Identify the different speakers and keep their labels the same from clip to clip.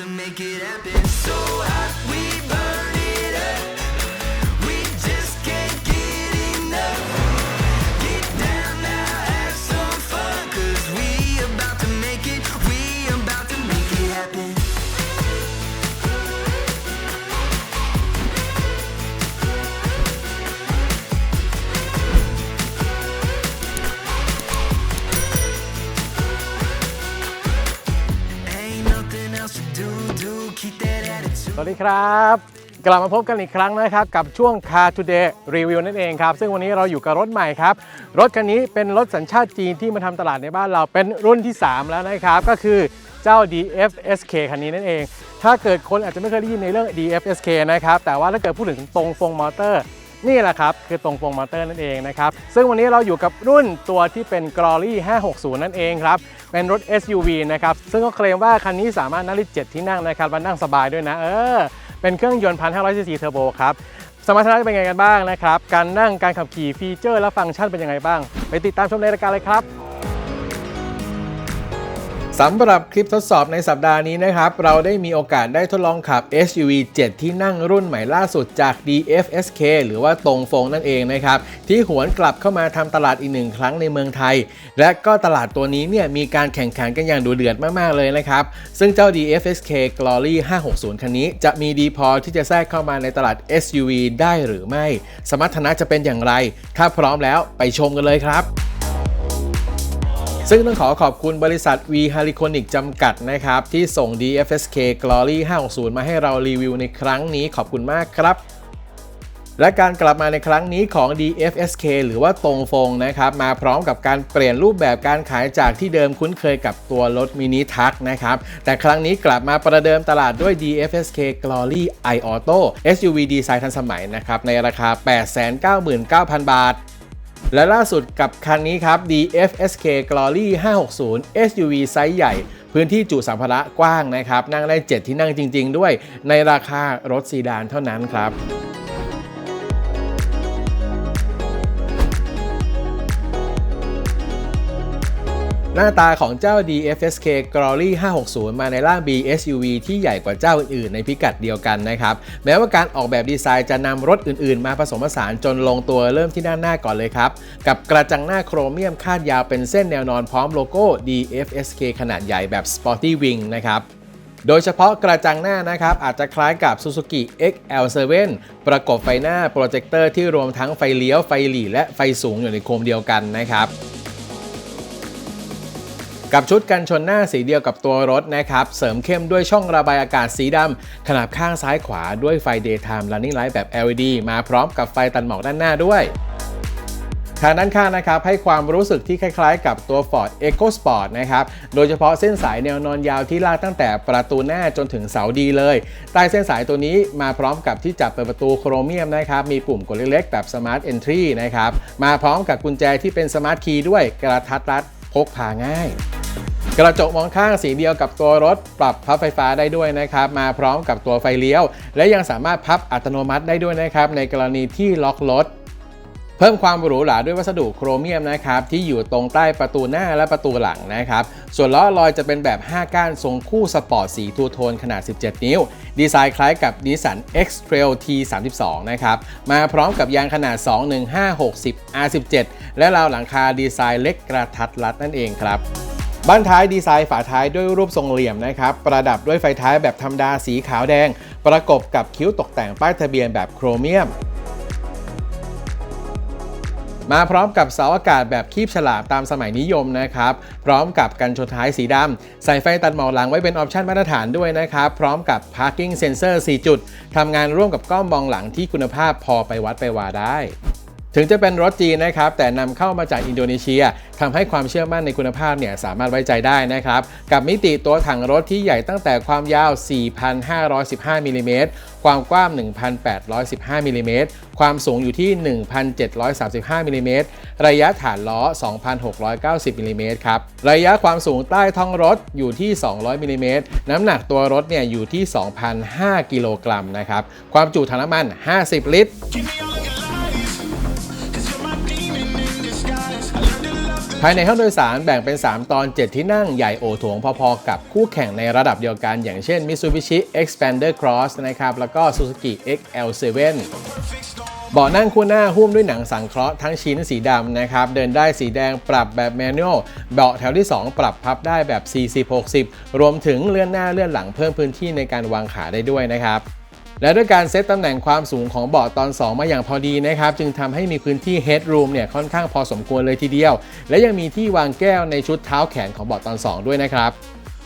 Speaker 1: to make it happen. So
Speaker 2: ดีครับ กลับมาพบกันอีกครั้งนะครับ กับช่วง Car Today Review นั่นเองครับ ซึ่งวันนี้เราอยู่กับรถใหม่ครับ รถคันนี้เป็นรถสัญชาติจีนที่มาทำตลาดในบ้านเราเป็นรุ่นที่ 3 แล้วนะครับ ก็คือเจ้า DFSK คันนี้นั่นเอง ถ้าเกิดคนอาจจะไม่เคยได้ยินในเรื่อง DFSK นะครับแต่ว่าถ้าเกิดพูดถึงตรงฟงมอเตอร์ นี่แหละครับ คือตรงฟงมอเตอร์นั่นเองนะครับ ซึ่งวันนี้เราอยู่กับรุ่นตัวที่เป็น Glory 560 นั่นเองครับ เป็นรถ SUV นะครับ ซึ่งก็เคลมว่าคันนี้สามารถนั่งได้7ที่นั่งนะครับมันั่งสบายด้วยนะ เออ เป็นเครื่องยนต์ 1,500 ซีซีเทอร์โบครับสมรรถนะจะเป็นยังไงกันบ้างนะครับ การนั่งการขับขี่ฟีเจอร์และฟังก์ชันเป็นยังไงบ้าง ไปติดตามชมในรายการเลยครับ สำหรับคลิปทดสอบในสัปดาห์นี้นะครับ เราได้มีโอกาสได้ทดลองขับ SUV 7 ที่นั่งรุ่นใหม่ล่าสุดจาก DFSK หรือว่าตรงฟงนั่นเองนะครับ ที่หวนกลับเข้ามาทำตลาดอีกหนึ่งครั้งในเมืองไทย และก็ตลาดตัวนี้เนี่ยมีการแข่งขันกันอย่างดุเดือดมากๆเลยนะครับ ซึ่งเจ้า DFSK Glory 560 คันนี้ จะมีดีพอที่จะแทรกเข้ามาในตลาด SUV ได้หรือไม่ สมรรถนะจะเป็นอย่างไร ถ้าพร้อมแล้วไปชมกันเลยครับ ซึ่งต้องขอขอบคุณบริษัท V h a r i c o n i c จำกัดนะครับ ที่ส่ง DFSK Glory 560 มาให้เรารีวิวในครั้งนี้ขอบคุณมากครับ และการกลับมาในครั้งนี้ของ DFSK หรือว่าตรงฟงนะครับ มาพร้อมกับการเปลี่ยนรูปแบบการขายจากที่เดิมคุ้นเคยกับตัวรถมินิทักนะครับ แต่ครั้งนี้กลับมาประเดิมตลาดด้วย DFSK Glory i Auto SUV ดีไซน์ทันสมัยนะครับในราคา 899,000 บาท และล่าสุดกับคันนี้ครับ DFSK Glory 560 SUV ไซส์ใหญ่ พื้นที่จุสัมภาระกว้างนะครับ นั่งได้ 7 ที่นั่งจริง ๆ ด้วยในราคารถซีดานเท่านั้นครับ หน้าตาของเจ้า DFSK Glory 560 มาในร่าง BSUV ที่ใหญ่กว่าเจ้าอื่นๆ ในพิกัดเดียวกันนะครับ แม้ว่าการออกแบบดีไซน์จะนำรถอื่นๆ มาผสมผสานจนลงตัวเริ่มที่ด้านหน้าก่อนเลยครับ กับกระจังหน้าโครเมียมคาดยาวเป็นเส้นแนวนอนพร้อมโลโก้ DFSK ขนาดใหญ่แบบ Sporty Wing นะครับโดยเฉพาะกระจังหน้านะครับ อาจจะคล้ายกับ Suzuki XL7 ประกบไฟหน้าโปรเจคเตอร์ที่รวมทั้งไฟเลี้ยวไฟหลีและไฟสูงอยู่ในโคมเดียวกันนะครับ กับชุดกันชนหน้าสีเดียวกับตัวรถนะครับ เสริมเข้มด้วยช่องระบายอากาศสีดำขนาบข้างซ้ายขวาด้วยไฟ Daytime Running Light แบบ LED มาพร้อมกับไฟตัดหมอกด้านหน้าด้วยทางด้านข้างนะครับให้ความรู้สึกที่คล้ายๆ กับตัว Ford EcoSport นะครับ โดยเฉพาะเส้นสายแนวนอนยาวที่ลากตั้งแต่ประตูหน้าจนถึงเสาดีเลย ใต้เส้นสายตัวนี้มาพร้อมกับที่จับเปิดประตูโครเมียมนะครับ มีปุ่มกดเล็กๆ แบบ Smart Entry นะครับ มาพร้อมกับกุญแจที่เป็น Smart Key ด้วยกระทัดรัดพกพาง่าย กระจกมองข้างสีเดียวกับตัวรถปรับพับไฟฟ้าได้ด้วยนะครับ มาพร้อมกับตัวไฟเลี้ยว และยังสามารถพับอัตโนมัติได้ด้วยนะครับ ในกรณีที่ล็อกรถเพิ่มความหรูหราด้วยวัสดุโครเมียมนะครับที่อยู่ตรงใต้ประตูหน้าและประตูหลังนะครับ ส่วนล้อลอยจะเป็นแบบ 5 ก้านทรงคู่สปอร์ตสีทูโทนขนาด 17 นิ้ว ดีไซน์คล้ายกับ Nissan X-Trail T32 นะครับ มาพร้อมกับยางขนาด 21560 R17 และราวหลังคาดีไซน์เล็กกระทัดรัดนั่นเองครับ บ้านท้ายดีไซน์ฝาท้ายด้วยรูปทรงเหลี่ยมนะครับ ประดับด้วยไฟท้ายแบบธรรมดาสีขาวแดง ประกบกับคิ้วตกแต่งป้ายทะเบียนแบบโครเมียม มาพร้อมกับเสาอากาศแบบคีบฉลามตามสมัยนิยมนะครับ พร้อมกับกันชนท้ายสีดำใส่ไฟตัดหมอกหลังไว้เป็นออปชันมาตรฐานด้วยนะครับ พร้อมกับ Parking Sensor 4 จุดทำงานร่วมกับกล้องมองหลังที่คุณภาพพอไปวัดไปวาได้ ถึงจะเป็นรถจีนนะครับ แต่นำเข้ามาจากอินโดนีเซียทำให้ความเชื่อมั่นในคุณภาพเนี่ยสามารถไว้ใจได้นะครับ กับมิติตัวถังรถที่ใหญ่ตั้งแต่ความยาว 4,515มิลลิเมตรความกว้าง 1,815มิลลิเมตรความสูงอยู่ที่ 1,735มิลลิเมตรระยะฐานล้อ 2,690มิลลิเมตรครับ ระยะความสูงใต้ท้องรถอยู่ที่ 200มิลลิเมตรน้ำหนักตัวรถเนี่ยอยู่ที่ 2,005กิโลกรัมนะครับ ความจุถังน้ำมัน 50 ลิตร ภายในห้องโดยสารแบ่งเป็น 3 ตอน 7 ที่นั่งใหญ่โอโถงพอๆ กับคู่แข่งในระดับเดียวกัน อย่างเช่น Mitsubishi Xpander Cross นะครับ แล้วก็ Suzuki XL7 เบาะนั่งคู่หน้าหุ้มด้วยหนังสังเคราะห์ทั้งชิ้นสีดำนะครับ เดินได้สีแดงปรับแบบแมนนวลเบาะแถวที่ 2 ปรับพับได้แบบ 40-60 รวมถึงเลื่อนหน้าเลื่อนหลังเพิ่มพื้นที่ในการวางขาได้ด้วยนะครับ และด้วยการเซตตำแหน่งความสูงของเบาะตอน 2 มาอย่างพอดีนะครับ จึงทำให้มีพื้นที่ headroom เนี่ยค่อนข้างพอสมควรเลยทีเดียว และยังมีที่วางแก้วในชุดเท้าแขนของเบาะตอน 2 ด้วยนะครับ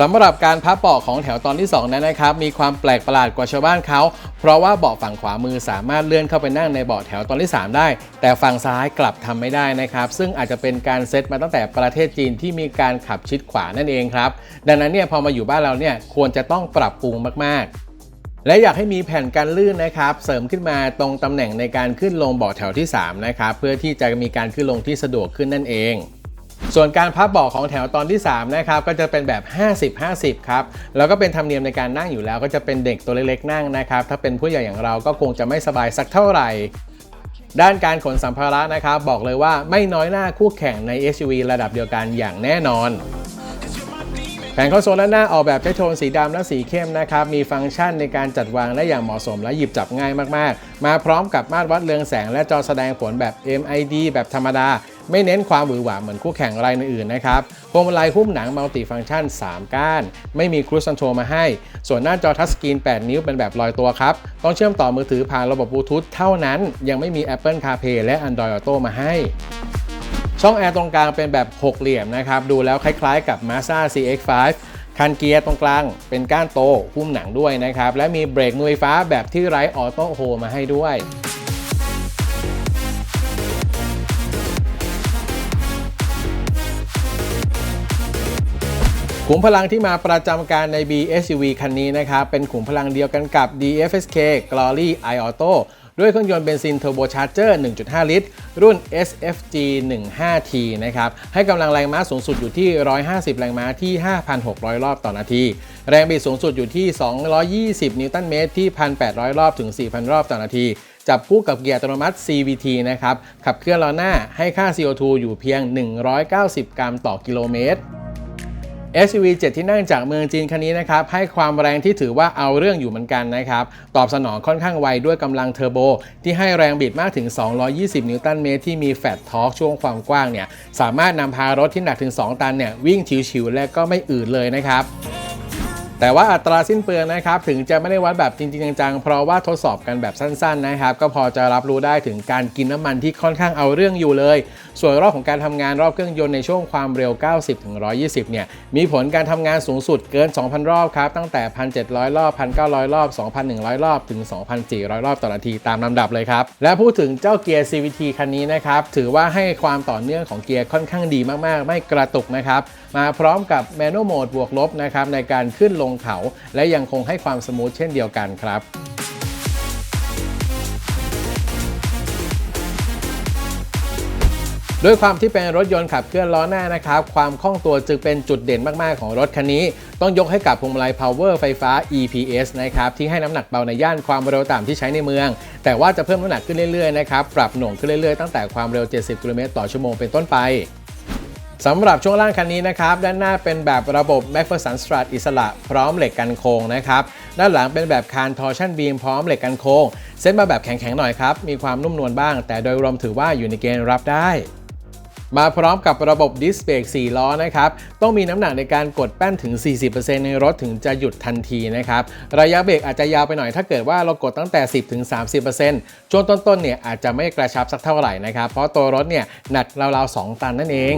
Speaker 2: สำหรับการพับเบาะของแถวตอนที่ 2 นั้นนะครับ มีความแปลกประหลาดกว่าชาวบ้านเขา เพราะว่าเบาะฝั่งขวามือสามารถเลื่อนเข้าไปนั่งในเบาะแถวตอนที่ 3 ได้ แต่ฝั่งซ้ายกลับทำไม่ได้นะครับ ซึ่งอาจจะเป็นการเซตมาตั้งแต่ประเทศจีนที่มีการขับชิดขวานั่นเองครับ ดังนั้นเนี่ยพอมาอยู่บ้านเราเนี่ยควรจะต้องปรับปรุงมากๆ และอยากให้มีแผ่นกันลื่นนะครับ เสริมขึ้นมาตรงตำแหน่งในการขึ้นลงเบาะแถวที่ 3 นะครับ เพื่อที่จะมีการขึ้นลงที่สะดวกขึ้นนั่นเองส่วนการพับเบาะของแถวตอนที่ 3 นะครับ ก็จะเป็นแบบ 50-50 ครับ แล้วก็เป็นธรรมเนียมในการนั่งอยู่แล้วก็จะเป็นเด็กตัวเล็กๆนั่งนะครับ ถ้าเป็นผู้ใหญ่อย่างเราก็คงจะไม่สบายสักเท่าไหร่ ด้านการขนสัมภาระนะครับ บอกเลยว่าไม่น้อยหน้าคู่แข่งใน SUV ระดับเดียวกันอย่างแน่นอน ผงคอนโซลด้านหน้าออกแบบใช้โทนสีดำและสีเข้มนะครับ มีฟังก์ชันในการจัดวางได้อย่างเหมาะสมและหยิบจับง่ายมากๆ มาพร้อมกับมาตรวัดเรืองแสงและจอแสดงผลแบบ MID แบบธรรมดา ไม่เน้นความหวือหวาเหมือนคู่แข่งรายอื่นๆนะครับพวงมาลัยหุ้มหนังมัลติฟังก์ชัน 3 ก้าน ไม่มีครู i คอนโทรมาให้ ส่วนหน้าจอทัชสกรีน 8 นิ้วเป็นแบบลอยตัวครับ ต้องเชื่อมต่อมือถือผ่านระบบบลูทูธเท่านั้น ยังไม่มี Apple CarPlay และ Android Auto มาให้ ช่องแอร์ตรงกลางเป็นแบบหกเหลี่ยมนะครับ ดูแล้วคล้ายๆกับ Mazda CX-5 คันเกียร์ตรงกลางเป็นก้านโตหุ้มหนังด้วยนะครับ และมีเบรกมือไฟฟ้าแบบที่ไร้ออโต้โฮมาให้ด้วยขุมพลังที่มาประจำการใน BSUV คันนี้นะครับ เป็นขุมพลังเดียวกันกับ DFSK Glory iAuto ด้วยเครื่องยนต์เบนซินเทอร์โบชาร์เจอร์ 1.5 ลิตร รุ่น SFG 15T นะครับ ให้กำลังแรงม้าสูงสุดอยู่ที่ 150 แรงม้าที่ 5,600 รอบต่อนาที แรงบิดสูงสุดอยู่ที่ 220 นิวตันเมตรที่ 1,800 รอบถึง 4,000 รอบต่อนาที จับคู่กับเกียร์อัตโนมัติ CVT นะครับ ขับเคลื่อนล้อหน้าให้ค่า CO2 อยู่เพียง 190 กรัมต่อกิโลเมตร SUV 7 ที่นั่งจากเมืองจีนคันนี้นะครับให้ความแรงที่ถือว่าเอาเรื่องอยู่เหมือนกันนะครับตอบสนองค่อนข้างไวด้วยกำลังเทอร์โบ ที่ให้แรงบิดมากถึง 220 นิวตันเมตรที่มีแฟตทอร์กช่วงความกว้างเนี่ยสามารถนำพารถที่หนักถึง 2 ตันเนี่ยวิ่งชิวๆและก็ไม่อืดเลยนะครับแต่ว่าอัตราสิ้นเปลืองนะครับถึงจะไม่ได้วัดแบบจริงๆจังๆ เพราะว่าทดสอบกันแบบสั้นๆนะครับ ก็พอจะรับรู้ได้ถึงการกินน้ำมันที่ค่อนข้างเอาเรื่องอยู่เลย ส่วนรอบของการทำงานรอบเครื่องยนต์ในช่วงความเร็ว 90-120 เนี่ย มีผลการทำงานสูงสุดเกิน 2,000 รอบครับ ตั้งแต่ 1,700 รอบ 1,900 รอบ 2,100 รอบ ถึง 2,400 รอบต่อนาทีตามลำดับเลยครับ และพูดถึงเจ้าเกียร์ CVT คันนี้นะครับ ถือว่าให้ความต่อเนื่องของเกียร์ค่อนข้างดีมากๆ ไม่กระตุกนะครับ มาพร้อมกับ Manual Mode บวกลบนะครับในการขึ้นลงเขา และยังคงให้ความสมูทเช่นเดียวกันครับ ด้วยความที่เป็นรถยนต์ขับเคลื่อนล้อหน้านะครับความคล่องตัวจึงเป็นจุดเด่นมากๆของรถคันนี้ ต้องยกให้กับพวงมาลัย Power ไฟฟ้า EPS นะครับที่ให้น้ำหนักเบาในย่านความเร็วต่ำที่ใช้ในเมือง แต่ว่าจะเพิ่มน้ำหนักขึ้นเรื่อยๆนะครับปรับหน่วงขึ้นเรื่อยๆตั้งแต่ความเร็ว 70 กิโลเมตรต่อชั่วโมงเป็นต้นไปสำหรับช่วงล่างคันนี้นะครับ ด้านหน้าเป็นแบบระบบ m a c p h e r s o n Strut อิสระพร้อมเหล็กกันโค้งนะครับ ด้านหลังเป็นแบบคาน Torsion Beam พร้อมเหล็กกันโค้งเส้นมาแบบแข็งๆหน่อยครับ มีความนุ่มนวลบ้าง แต่โดยรวมถือว่าอยู่ในเกณฑ์รับได้ มาพร้อมกับระบบดิสเบรก4ล้อนะครับ ต้องมีน้ำหนักในการกดแป้นถึง 40%ในรถถึงจะหยุดทันทีนะครับ ระยะเบรกอาจจะยาวไปหน่อยถ้าเกิดว่าเรากดตั้งแต่ 10-30%ช่วงต้นๆเนี่ยอาจจะไม่กระชับสักเท่าไหร่นะครับ เพราะตัวรถเนี่ยหนักราวๆ 2 ตันนั่นเอง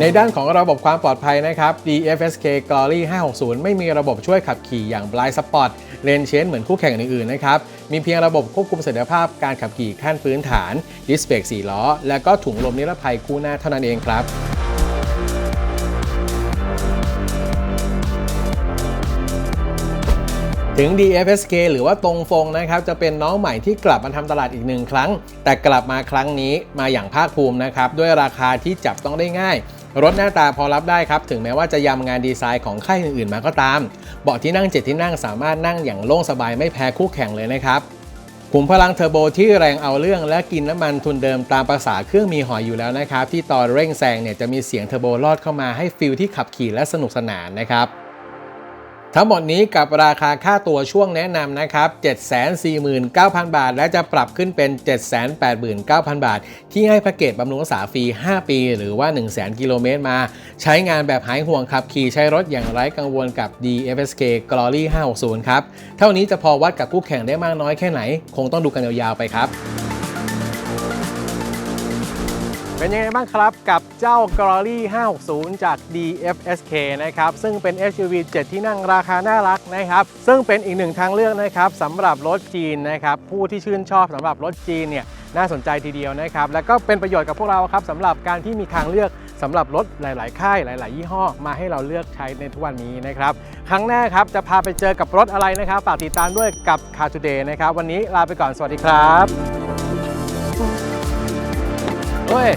Speaker 2: ในด้านของระบบความปลอดภัยนะครับ DFSK Glory 560 ไม่มีระบบช่วยขับขี่อย่าง Blind Spot Lane Change เหมือนคู่แข่งอื่นๆนะครับ มีเพียงระบบควบคุมเสถียรภาพการขับขี่ขั้นพื้นฐานดิสเบรก4ล้อ และก็ถุงลมนิรภัยคู่หน้าเท่านั้นเองครับถึง DFSK หรือว่าตรงฟงนะครับ จะเป็นน้องใหม่ที่กลับมาทำตลาดอีกหนึ่งครั้ง แต่กลับมาครั้งนี้มาอย่างภาคภูมินะครับ ด้วยราคาที่จับต้องได้ง่าย รถหน้าตาพอรับได้ครับ ถึงแม้ว่าจะยำงานดีไซน์ของค่ายอื่นๆมาก็ตาม เบาะที่นั่ง 7 ที่นั่งสามารถนั่งอย่างโล่งสบายไม่แพ้คู่แข่งเลยนะครับขุมพลังเทอร์โบที่แรงเอาเรื่องและกินน้ำมันทุนเดิมตามภาษาเครื่องมีหอยอยู่แล้วนะครับ ที่ตอนเร่งแซงเนี่ยจะมีเสียงเทอร์โบลอดเข้ามาให้ฟิลที่ขับขี่และสนุกสนานนะครับ ทั้งหมดนี้กับราคาค่าตัวช่วงแนะนำนะครับ 749,000 บาท และจะปรับขึ้นเป็น 789,000 บาท ที่ให้แพ็กเกจบำรุงรักษาฟรี 5 ปี หรือว่า 100,000 กิโลเมตรมา ใช้งานแบบหายห่วงขับขี่ใช้รถอย่างไร้กังวลกับ DFSK Glory 560 ครับ เท่านี้จะพอวัดกับคู่แข่งได้มากน้อยแค่ไหน คงต้องดูกันยาวๆไปครับ เป็นยังไงบ้างครับกับเจ้า Glory 560 จาก DFSK นะครับ ซึ่งเป็น SUV 7 ที่นั่งราคาน่ารักนะครับ ซึ่งเป็นอีกหนึ่งทางเลือกนะครับสำหรับรถจีนนะครับ ผู้ที่ชื่นชอบสำหรับรถจีนเนี่ยน่าสนใจทีเดียวนะครับ แล้วก็เป็นประโยชน์กับพวกเราครับสำหรับการที่มีทางเลือกสำหรับรถหลาย ๆ ค่ายหลาย ๆ ยี่ห้อมาให้เราเลือกใช้ในทุกวันนี้นะครับ ครั้งหน้าครับจะพาไปเจอกับรถอะไรนะครับฝากติดตามด้วยกับ Car Today นะครับ วันนี้ลาไปก่อนสวัสดีครับ เฮ้ย